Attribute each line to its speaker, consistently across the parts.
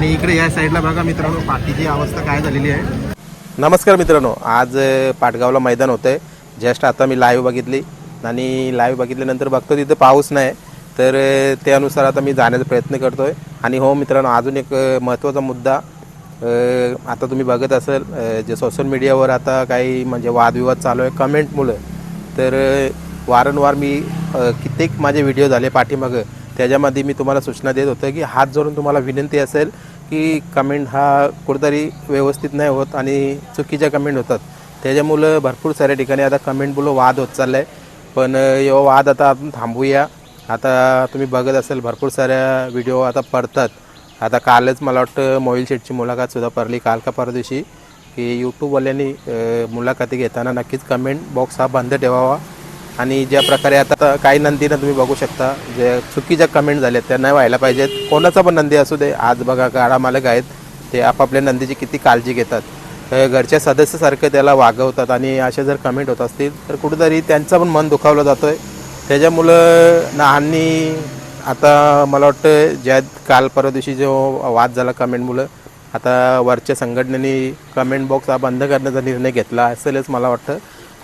Speaker 1: आणि इकडे या साईडला बघा मित्रांनो पाठीची अवस्था काय झालेली आहे.
Speaker 2: नमस्कार मित्रांनो आज पाटगावला मैदान होतं आहे जस्ट आता मी लाईव्ह बघितली आणि लाईव्ह बघितल्यानंतर बघतो तिथं पाऊस नाही तर त्यानुसार आता मी जाण्याचा प्रयत्न करतो आहे आणि हो मित्रांनो अजून एक महत्त्वाचा मुद्दा आता तुम्ही बघत असाल जे सोशल मीडियावर आता काही म्हणजे वादविवाद चालू आहे कमेंटमुळं तर वारंवार मी कित्येक माझे व्हिडिओ झाले पाठीमागं. त्याच्यामध्ये मी तुम्हाला सूचना देत होतो की हात जोडून तुम्हाला विनंती असेल की कमेंट हा कुठेतरी व्यवस्थित नाही होत आणि चुकीच्या कमेंट होतात. त्याच्यामुळं भरपूर साऱ्या ठिकाणी आता कमेंट बोलू वाद होत चालला आहे पण यो वाद आता आपण थांबूया. आता तुम्ही बघत असेल भरपूर साऱ्या व्हिडिओ आता पडतात. आता कालच मला वाटतं मोईल शेटची मुलाखतसुद्धा पडली. काल का परवा दिवशी की यूट्यूबवाल्यांनी मुलाखती घेताना नक्कीच कमेंट बॉक्स हा बंद ठेवावा. आणि ज्या प्रकारे आता काही नंदीनं तुम्ही बघू शकता जे चुकीच्या कमेंट झाल्या त्या नाही व्हायला पाहिजेत. कोणाचा पण नंदी असू दे आज बघा गाडा मालक आहेत ते आपापल्या नंदीची किती काळजी घेतात. घरच्या सदस्यासारखं त्याला वागवतात आणि अशा जर कमेंट होत असतील तर कुठेतरी त्यांचं पण मन दुखावलं जातं आहे त्याच्यामुळं नाहांनी आता मला वाटतं ज्या काल परवा दिवशी जो वाद झाला कमेंटमुळं आता वरच्या संघटनेने कमेंट बॉक्स हा बंद करण्याचा निर्णय घेतला असेलच मला वाटतं.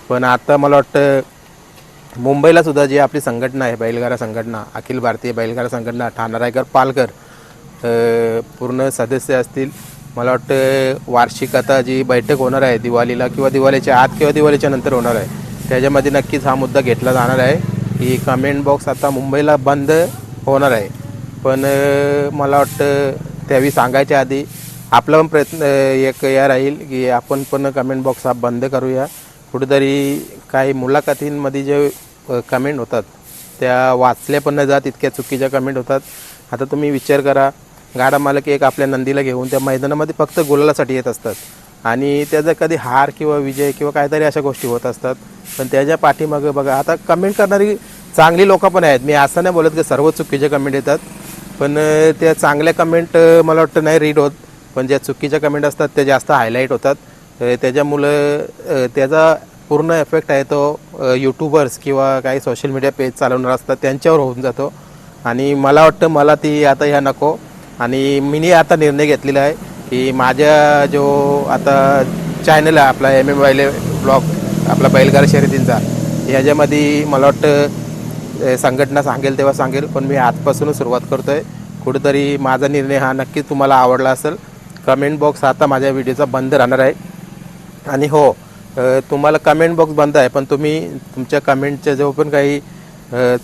Speaker 2: पण आता मला वाटतं मुंबईला सुद्धा जी आपली संघटना आहे बैलगाडा संघटना अखिल भारतीय बैलगाडा संघटना ठाणा पालकर पूर्ण सदस्य असतील. मला वाटतं वार्षिक आता जी बैठक होणार आहे दिवाळीला किंवा दिवाळीच्या आत किंवा दिवाळीच्या नंतर होणार आहे त्याच्यामध्ये नक्कीच हा मुद्दा घेतला जाणार आहे. की कमेंट बॉक्स आता मुंबईला बंद होणार आहे. पण मला वाटतं त्यावेळी सांगायच्या आधी आपला पण प्रयत्न एक या राहील की आपण पण कमेंट बॉक्स हा बंद करूया. कुठेतरी काही मुलाखतींमध्ये जे कमेंट होतात त्या वाचल्या पण न जात इतक्या चुकीच्या कमेंट होतात. आता तुम्ही विचार करा गाडा मालक एक आपल्या नंदीला घेऊन त्या मैदानामध्ये फक्त गुलालासाठी येत असतात. आणि त्याचा कधी हार किंवा विजय किंवा काहीतरी अशा गोष्टी होत असतात पण त्याच्या पाठीमागं बघा आता कमेंट करणारी चांगली लोकं पण आहेत. मी असं नाही बोलत की सर्व चुकीचे कमेंट येतात पण त्या चांगल्या कमेंट मला वाटतं नाही रीड होत. पण ज्या चुकीच्या कमेंट असतात त्या जास्त हायलाईट होतात. त्याच्यामुळं त्याचा पूर्ण इफेक्ट आहे तो यूट्यूबर्स किंवा काही सोशल मीडिया पेज चालवणार असतात त्यांच्यावर होऊन जातो. आणि मला वाटतं मला ती आता ह्या नको. आणि मीनी आता निर्णय घेतलेला आहे की माझ्या जो आता चॅनल आहे आपला एम एम वायले ब्लॉग आपला बैलगार शर्यतींचा ह्याच्यामध्ये मला वाटतं संघटना सांगेल तेव्हा सांगेल पण मी आजपासूनच सुरुवात करतो आहे कुठेतरी माझा निर्णय हा नक्कीच तुम्हाला आवडला असेल. कमेंट बॉक्स आता माझ्या व्हिडिओचा बंद राहणार आहे. आणि हो तुम्हाला कमेंट बॉक्स बंद आहे पण तुम्ही तुमच्या कमेंटच्या जो पण काही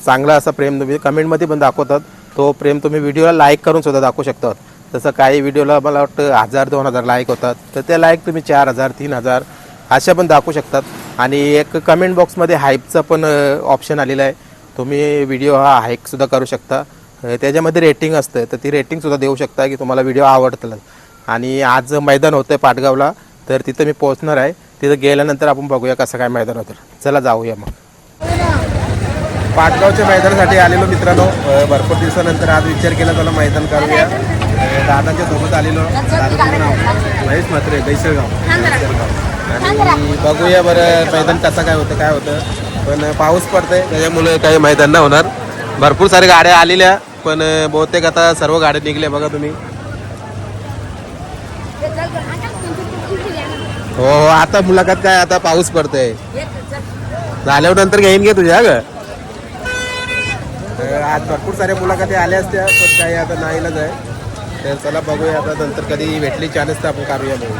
Speaker 2: चांगला असा प्रेम तुम्ही कमेंटमध्ये पण दाखवतात. तो प्रेम तुम्ही व्हिडिओला लाईक करून सुद्धा दाखवू शकतात. तसं काही व्हिडिओला मला वाटतं हजार दोन हजार लाईक होतात. तर त्या लाईक तुम्ही चार हजार तीन हजार अशा पण दाखवू शकतात. आणि एक कमेंट बॉक्समध्ये हाईपचा पण ऑप्शन आलेलं आहे. तुम्ही व्हिडिओ हा हाईकसुद्धा करू शकता. त्याच्यामध्ये रेटिंग असतं. तर ती रेटिंगसुद्धा देऊ शकता की तुम्हाला व्हिडिओ आवडतील आणि आज मैदान होतं आहे पाटगावला. तर तिथं मी पोहोचणार आहे. तिथं गेल्यानंतर आपण बघूया कसं काय मैदान होतं. चला जाऊया मग. पाटगावच्या मैदानासाठी आलेलो मित्रांनो भरपूर दिवसानंतर आज विचार केला त्याला मैदान करूया. दादांच्या सोबत आलेलो दादाचं नाव महेश म्हात्रे दैसळगाव आणि बघूया बरं मैदान कसं काय होतं काय होतं. पण पाऊस पडतंय त्याच्यामुळे काही मैदान नाही होणार. भरपूर साऱ्या गाड्या आलेल्या पण बहुतेक आता सर्व गाड्या निघल्या बघा तुम्ही. हो हो आता मुलाखत काय आता पाऊस पडतोय. झाल्यावर नंतर घेईन घे तुझ्या ग आज भरपूर साऱ्या मुलाखती आल्या असत्या पण काही आता नाहीलाच आहे. तर चला बघूया आता नंतर कधी भेटली चान्स तर आपण काढूया मग.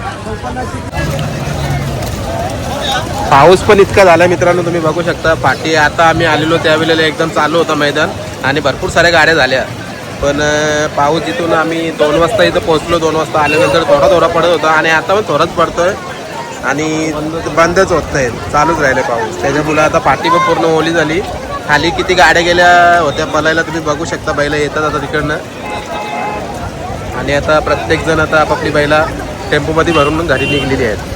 Speaker 2: पाऊस पण इतका झाला मित्रांनो तुम्ही बघू शकता. पाठी आता आम्ही आलेलो त्यावेळेला एकदम चालू होतं मैदान आणि भरपूर साऱ्या गाड्या झाल्या. पण पाऊस इथून आम्ही दोन वाजता इथं पोहोचलो दोन वाजता आल्यानंतर थोडा थोडा पडत होता आणि आता पण थोडाच पडतोय. आणि बंदच होत नाही चालूच राहिले पाऊस. त्याच्यामुळे आता पाठी पण पूर्ण ओली झाली. खाली किती गाड्या गेल्या होत्या पलायला तुम्ही बघू शकता बैला येतात आता तिकडनं. आणि आता प्रत्येकजण आता आपापली बैला टेम्पोमध्ये भरून घरी निघलेली आहेत.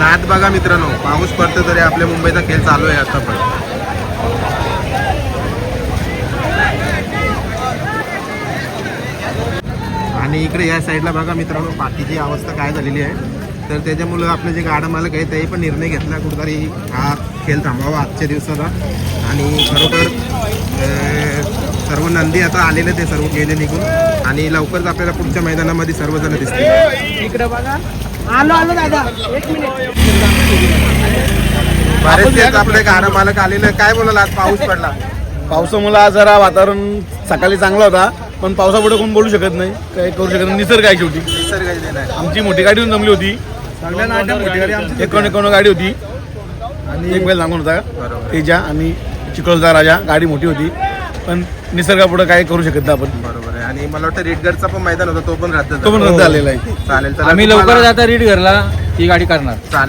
Speaker 2: नाद बघा मित्रांनो पाऊस पडतो तरी आपल्या मुंबईचा खेळ चालू आहे आता पण. आणि इकडे या साईडला बघा मित्रांनो पाठीची अवस्था काय झालेली आहे. तर त्याच्यामुळं आपले जे गाडा मालक आहे ते पण निर्णय घेतला कुठेतरी हा खेळ थांबावा आजच्या दिवसाला आणि खरोखर सर्व नंदी आता आलेले ते सर्व गेले निघून. आणि लवकरच आपल्याला पुढच्या मैदानामध्ये सर्वजण दिसतील.
Speaker 3: इकडे बघा. आलो आलो दादा. एक मिनिट.
Speaker 2: बरेचसे आपले गाडा मालक आलेले. काय बोलाल आज? पाऊस पडला.
Speaker 4: पावसामुळे आज जरा वातावरण सकाळी चांगला होता पण पावसापुढे कोण बोलू शकत नाही. काही करू शकत नाही. निसर्ग आहे शेवटी.
Speaker 2: निसर्ग
Speaker 4: आमची मोठी गाडी जमली होती. मोठी गाडी आमची एकोण एकोण गाडी होती. आणि एक बैल सांगून होता. तेजा आणि चिखलचा राजा. गाडी मोठी होती. पण निसर्गापुढे काय करू शकत नाही आपण.
Speaker 2: आणि मला वाटतं रेडगडचा पण मैदान होता तो पण रद्द
Speaker 4: तो पण. रद्द झालेला आहे.
Speaker 2: चालेल तर
Speaker 5: आम्ही लवकरच आता रीड घरला ही गाडी करणार.
Speaker 2: चालेल.